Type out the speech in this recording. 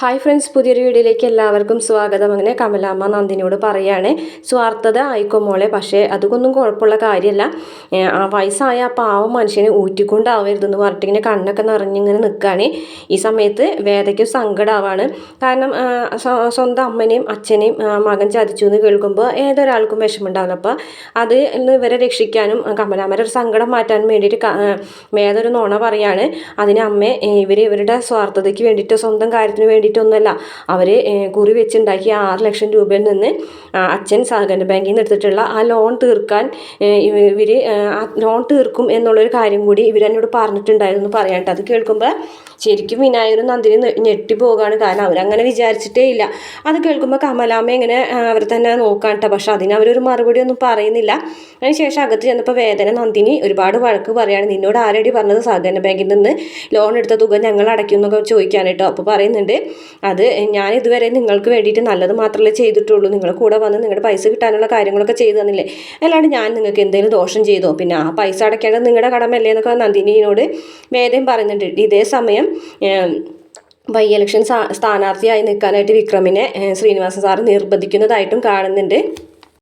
Hi friends പുതിയൊരു വീഡിയോയിലേക്ക് എല്ലാവർക്കും സ്വാഗതം. അങ്ങനെ കമലാമ്മ നന്ദിനിയോട് പറയാണ് സ്വാർത്ഥത ആയിക്കോ മോളെ പക്ഷേ അതുകൊന്നും കുഴപ്പമുള്ള കാര്യമല്ല. ആ വയസ്സായ ആ പാവം മനുഷ്യനെ ഊറ്റിക്കൊണ്ടാവരുതെന്ന് പറഞ്ഞിട്ട് ഇങ്ങനെ കണ്ണൊക്കെ നിറഞ്ഞിങ്ങനെ നിൽക്കുകയാണ്. ഈ സമയത്ത് വേദയ്ക്ക് സങ്കടമാവാണ് കാരണം സ്വന്തം അമ്മനെയും അച്ഛനെയും മകൻ ചതിച്ചു എന്ന് കേൾക്കുമ്പോൾ ഏതൊരാൾക്കും വിഷമമുണ്ടാവില്ല. അപ്പോൾ അത് ഇവരെ രക്ഷിക്കാനും കമലാമ്മരെ ഒരു സങ്കടം മാറ്റാനും വേണ്ടിയിട്ട് വേദ ഒരു നുണ പറയാണ്. അതിന് അമ്മ ഇവർ ഇവരുടെ സ്വാർത്ഥതയ്ക്ക് വേണ്ടിയിട്ട് സ്വന്തം കാര്യത്തിന് വേണ്ടിയിട്ടൊന്നുമല്ല അവർ കുറി വെച്ചുണ്ടാക്കിയ ആറ് ലക്ഷം രൂപയിൽ നിന്ന് അച്ഛൻ സഹകരണ ബാങ്കിൽ നിന്ന് എടുത്തിട്ടുള്ള ആ ലോൺ തീർക്കാൻ ഇവർ ലോൺ തീർക്കും എന്നുള്ളൊരു കാര്യം കൂടി ഇവരെന്നോട് പറഞ്ഞിട്ടുണ്ടായിരുന്നു പറയാനായിട്ട്. അത് കേൾക്കുമ്പോൾ ശരിക്കും വിനായകരും നന്ദിനി ഞെട്ടി പോകുകയാണ് കാരണം അവരങ്ങനെ വിചാരിച്ചിട്ടേ ഇല്ല. അത് കേൾക്കുമ്പോൾ കമലാമ്മ ഇങ്ങനെ അവർ തന്നെ നോക്കാൻ കേട്ടോ പക്ഷെ അതിന് അവരൊരു മറുപടി ഒന്നും പറയുന്നില്ല. അതിനുശേഷം അകത്ത് ചെന്നപ്പോൾ വേദന നന്ദിനി ഒരുപാട് വഴക്ക് പറയാണ്. നിന്നോട് ആരടി പറഞ്ഞത്? സഹകരണ ബാങ്കിൽ നിന്ന് ലോൺ എടുത്ത തുക ഞങ്ങൾ അടയ്ക്കും എന്നൊക്കെ ചോദിക്കാൻ കേട്ടോ അപ്പോൾ പറയുന്നുണ്ട് അത് ഞാൻ ഇതുവരെ നിങ്ങൾക്ക് വേണ്ടിയിട്ട് നല്ലത് മാത്രമല്ലേ ചെയ്തിട്ടുള്ളൂ. നിങ്ങൾ കൂടെ വന്ന് നിങ്ങളുടെ പൈസ കിട്ടാനുള്ള കാര്യങ്ങളൊക്കെ ചെയ്തു തന്നില്ലേ? അല്ലാണ്ട് ഞാൻ നിങ്ങൾക്ക് എന്തെങ്കിലും ദോഷം ചെയ്തോ? പിന്നെ ആ പൈസ അടയ്ക്കേണ്ടത് നിങ്ങളുടെ കടമല്ലേ എന്നൊക്കെ നന്ദിനിയോട് വേദം പറയുന്നുണ്ട്. ഇതേ സമയം ബൈ ഇലക്ഷൻ സ്ഥാനാർത്ഥിയായി നിൽക്കാനായിട്ട് വിക്രമിനെ ശ്രീനിവാസൻ സാറ് നിർബന്ധിക്കുന്നതായിട്ടും കാണുന്നുണ്ട്.